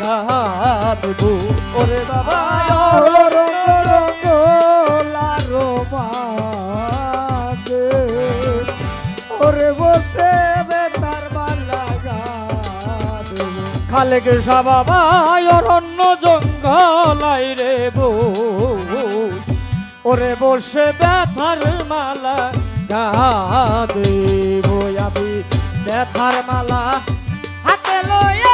গাবো ওরে বাবা গাবে খালেক বাবা অরণ্য জঙ্গলাই রে বো ওরে বসে ব্যথার মালা গা দেব আমি ব্যথার মালা হাতে লয়ে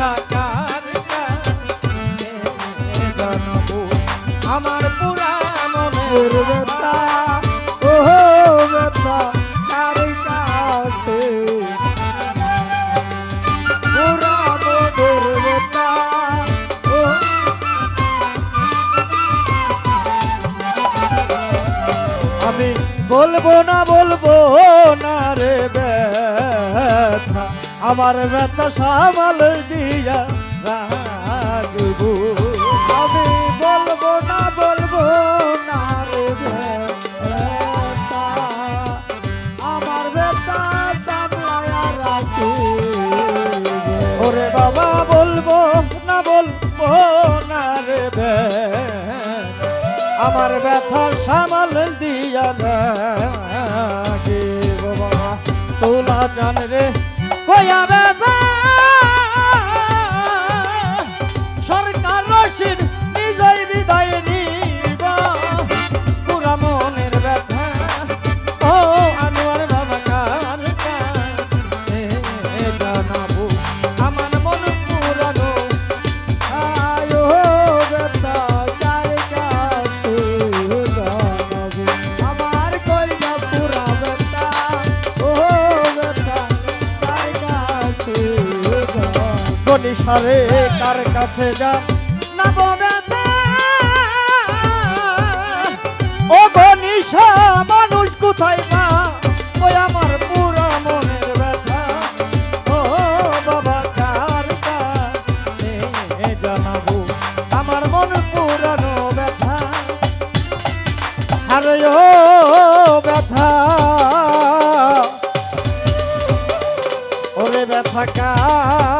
কৃষাকার আমার পুরা মনের বেতা ও বেতা কার কাছে পুরা মোদের বেতা ও আমি বলব না বলব আমার ব্যথা সামাল দিয়া রাখব আমি বলব না বলব না রে আমার ব্যথা সামলায়া রাখি ওরে বাবা, বলব না বলব না রে আমার ব্যথা সামাল দিয়া রাখব বাবা। তোলা জান রে কয়া গনিসারে কার কাছে যা না ব্যথা? ও গনিসা মানুষ কোথায় মা? ওই আমার পুরা মনের ব্যথা। ও বাবা, কার জানাব? আমার মন পুরানো ব্যথা। আরে ও ব্যথা। ওরে ব্যথা কার